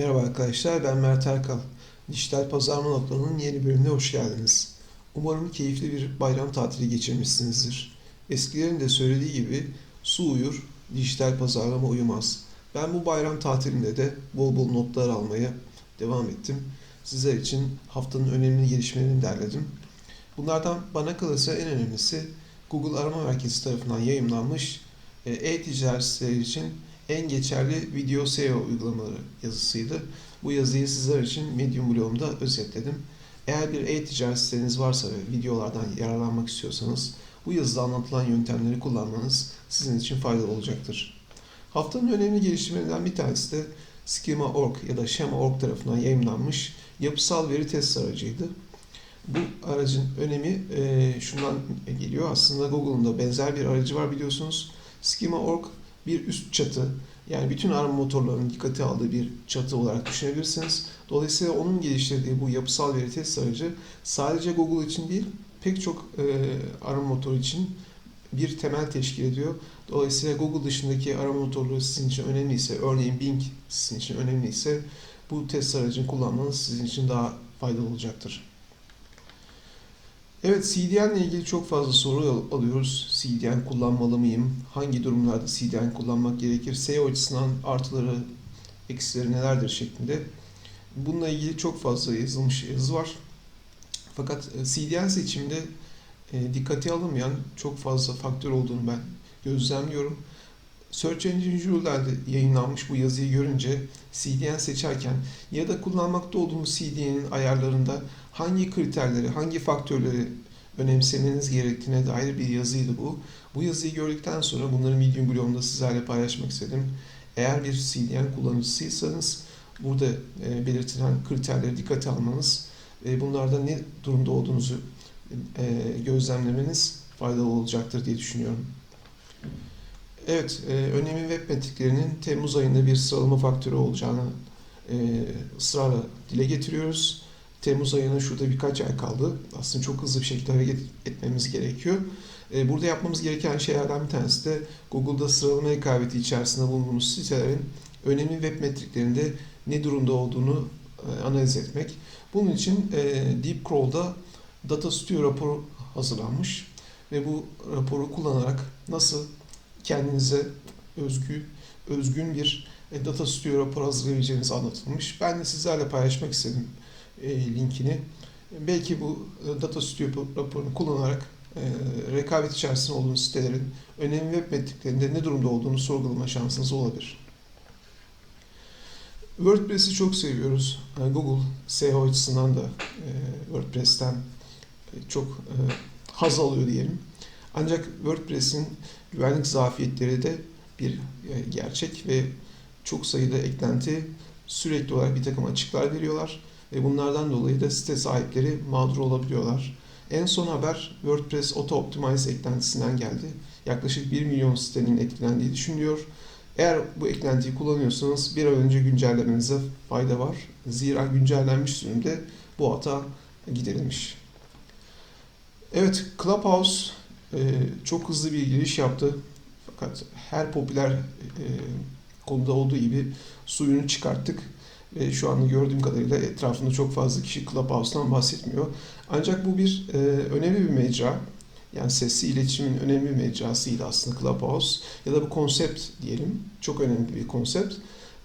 Merhaba arkadaşlar, ben Mert Erkal. Dijital Pazarlama Notları'nın yeni bölümüne hoş geldiniz. Umarım keyifli bir bayram tatili geçirmişsinizdir. Eskilerin de söylediği gibi su uyur, dijital pazarlama uyumaz. Ben bu bayram tatilinde de bol bol notlar almaya devam ettim. Sizler için haftanın önemli gelişmelerini derledim. Bunlardan bana kalırsa en önemlisi Google Arama Merkezi tarafından yayımlanmış e, e-ticaret için en geçerli video SEO uygulamaları yazısıydı. Bu yazıyı sizler için Medium blogumda özetledim. Eğer bir e-ticaret siteniz varsa ve videolardan yararlanmak istiyorsanız bu yazıda anlatılan yöntemleri kullanmanız sizin için faydalı olacaktır. Haftanın önemli gelişmelerinden bir tanesi de Schema.org ya da Schema.org tarafından yayınlanmış yapısal veri test aracıydı. Bu aracın önemi e, şundan geliyor. Aslında Google'un da benzer bir aracı var biliyorsunuz. Schema.org bir üst çatı yani bütün arama motorlarının dikkate aldığı bir çatı olarak düşünebilirsiniz. Dolayısıyla onun geliştirdiği bu yapısal veri test aracı sadece Google için değil pek çok e, arama motoru için bir temel teşkil ediyor. Dolayısıyla Google dışındaki arama motorları sizin için önemliyse, örneğin Bing sizin için önemliyse bu test aracını kullanmanız sizin için daha faydalı olacaktır. Evet, CDN ile ilgili çok fazla soru alıyoruz. CDN kullanmalı mıyım? Hangi durumlarda CDN kullanmak gerekir? SEO açısından artıları, eksileri nelerdir şeklinde. Bununla ilgili çok fazla yazılmış yazı var. Fakat e, CDN seçiminde e, dikkate alınmayan çok fazla faktör olduğunu ben gözlemliyorum. Search Engine Journal'de yayınlanmış bu yazıyı görünce CDN seçerken ya da kullanmakta olduğumuz CDN'in ayarlarında hangi kriterleri, hangi faktörleri önemsemeniz gerektiğine dair bir yazıydı bu. Bu yazıyı gördükten sonra bunları Medium blogumda sizlerle paylaşmak istedim. Eğer bir CDN kullanıcısıysanız burada e, belirtilen kriterleri dikkate almanız ve bunlarda ne durumda olduğunuzu e, gözlemlemeniz faydalı olacaktır diye düşünüyorum. Evet, e, önemli web metriklerinin Temmuz ayında bir sıralama faktörü olacağını e, ısrarla dile getiriyoruz. Temmuz ayına şurada birkaç ay kaldı. Aslında çok hızlı bir şekilde hareket etmemiz gerekiyor. E, burada yapmamız gereken şeylerden bir tanesi de Google'da sıralama rekabeti içerisinde bulunduğumuz sitelerin önemli web metriklerinde ne durumda olduğunu e, analiz etmek. Bunun için e, Deep Crawl'da Data Studio raporu hazırlanmış ve bu raporu kullanarak nasıl kendinize özgü, özgün bir Data Studio raporu hazırlayabileceğiniz anlatılmış. Ben de sizlerle paylaşmak istedim linkini. Belki bu e, Data Studio raporunu kullanarak rekabet içerisinde olduğunuz sitelerin önemli web metriklerinde ne durumda olduğunu sorgulama şansınız olabilir. WordPress'i çok seviyoruz. Google SEO açısından da WordPress'ten çok haz alıyor diyelim. Ancak WordPress'in güvenlik zafiyetleri de bir e, gerçek ve çok sayıda eklenti sürekli olarak bir takım açıklar veriyorlar ve bunlardan dolayı da site sahipleri mağdur olabiliyorlar. En son haber WordPress Auto Optimize eklentisinden geldi. Yaklaşık 1 milyon sitenin etkilendiği düşünülüyor. Eğer bu eklentiyi kullanıyorsanız bir an önce güncellemenize fayda var. Zira güncellenmiş sürümde bu hata giderilmiş. Evet, Clubhouse e, çok hızlı bir giriş yaptı. Fakat her popüler e, konuda olduğu gibi suyunu çıkarttık. Ve şu anda gördüğüm kadarıyla etrafında çok fazla kişi Clubhouse'dan bahsetmiyor. Ancak bu bir e, önemli bir mecra. Yani sesli iletişimin önemli bir mecrasıydı aslında Clubhouse. Ya da bu konsept diyelim. Çok önemli bir konsept.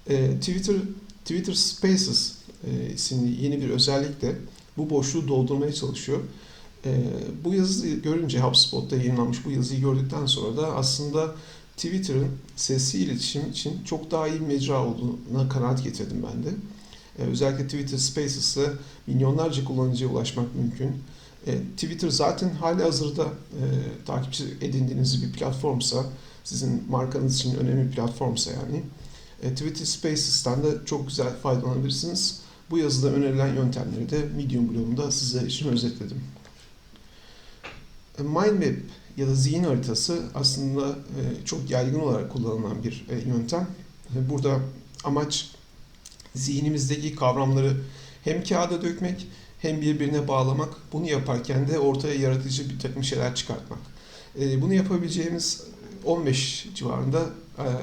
E, Twitter Twitter Spaces e, isimli yeni bir özellikle bu boşluğu doldurmaya çalışıyor. E, bu yazıyı görünce HubSpot'ta yayınlanmış bu yazıyı gördükten sonra da aslında Twitter'ın sesli iletişim için çok daha iyi bir mecra olduğuna kanaat getirdim ben de. E, özellikle Twitter Spaces'la milyonlarca kullanıcıya ulaşmak mümkün. E, Twitter zaten hali hazırda e, takipçi edindiğiniz bir platformsa, sizin markanız için önemli bir platformsa yani, e, Twitter Spaces'tan da çok güzel faydalanabilirsiniz. Bu yazıda önerilen yöntemleri de Medium blogumda sizler için özetledim. Mind map ya da zihin haritası aslında e, çok yaygın olarak kullanılan bir e, yöntem. E, burada amaç zihnimizdeki kavramları hem kağıda dökmek hem birbirine bağlamak. Bunu yaparken de ortaya yaratıcı bir takım şeyler çıkartmak. Bunu yapabileceğimiz 15 civarında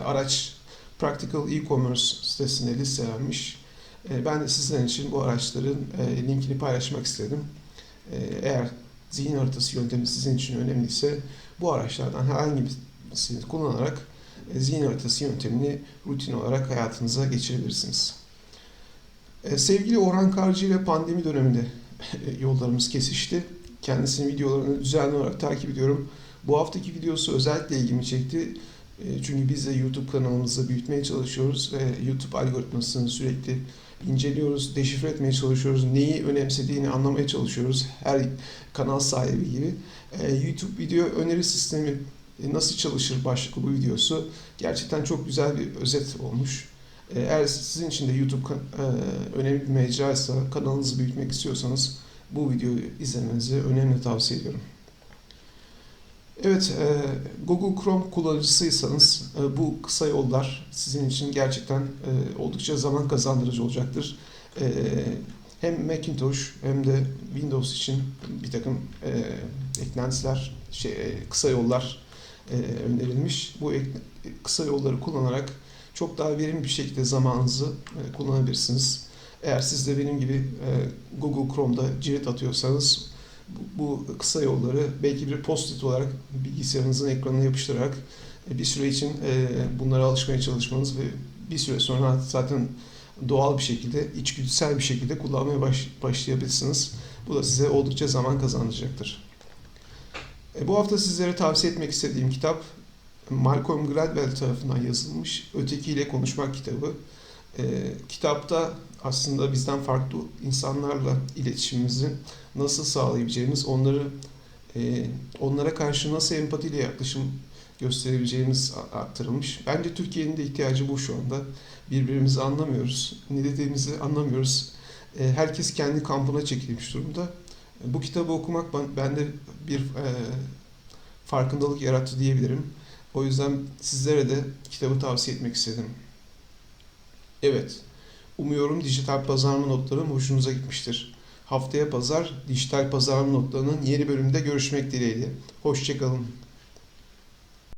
araç Practical E-Commerce sitesinde listelenmiş E, Ben de sizler için bu araçların e, linkini paylaşmak istedim. E, Eğer zihin haritası yöntemi sizin için önemliyse bu araçlardan herhangi birisini kullanarak e, zihin haritası yöntemini rutin olarak hayatınıza geçirebilirsiniz. E, Sevgili Orhan Karcı ile pandemi döneminde e, yollarımız kesişti. Kendisinin videolarını düzenli olarak takip ediyorum. Bu haftaki videosu özellikle ilgimi çekti. Çünkü biz de YouTube kanalımızı büyütmeye çalışıyoruz ve YouTube algoritmasını sürekli inceliyoruz, deşifre etmeye çalışıyoruz. Neyi önemsediğini anlamaya çalışıyoruz. Her kanal sahibi gibi. E, YouTube video öneri sistemi e, nasıl çalışır başlıklı bu videosu gerçekten çok güzel bir özet olmuş. E, Eğer sizin için de YouTube e, önemli bir mecraysa, kanalınızı büyütmek istiyorsanız bu videoyu izlemenizi önemli tavsiye ediyorum. Evet, e, Google Chrome kullanıcısıysanız e, bu kısa yollar sizin için gerçekten e, oldukça zaman kazandırıcı olacaktır. E, Hem Macintosh hem de Windows için bir takım e, eklentiler, şey, e, kısa yollar e, önerilmiş. Bu ek- kısa yolları kullanarak çok daha verimli bir şekilde zamanınızı e, kullanabilirsiniz. Eğer siz de benim gibi e, Google Chrome'da cirit atıyorsanız bu, kısa yolları belki bir post-it olarak bilgisayarınızın ekranına yapıştırarak e, bir süre için e, bunlara alışmaya çalışmanız ve bir süre sonra zaten doğal bir şekilde, içgüdüsel bir şekilde kullanmaya baş, başlayabilirsiniz. Bu da size oldukça zaman kazandıracaktır. E, bu hafta sizlere tavsiye etmek istediğim kitap Malcolm Gladwell tarafından yazılmış Ötekiyle Konuşmak kitabı. E, kitapta aslında bizden farklı insanlarla iletişimimizi nasıl sağlayabileceğimiz, onları e, onlara karşı nasıl empatiyle yaklaşım gösterebileceğimiz aktarılmış. Bence Türkiye'nin de ihtiyacı bu şu anda. Birbirimizi anlamıyoruz, ne dediğimizi anlamıyoruz. E, herkes kendi kampına çekilmiş durumda. E, bu kitabı okumak ben- bende bir e, farkındalık yarattı diyebilirim. O yüzden sizlere de kitabı tavsiye etmek istedim. Evet, umuyorum dijital pazarlama notlarım hoşunuza gitmiştir. Haftaya pazar dijital pazarlama notlarının yeni bölümünde görüşmek dileğiyle. Hoşçakalın.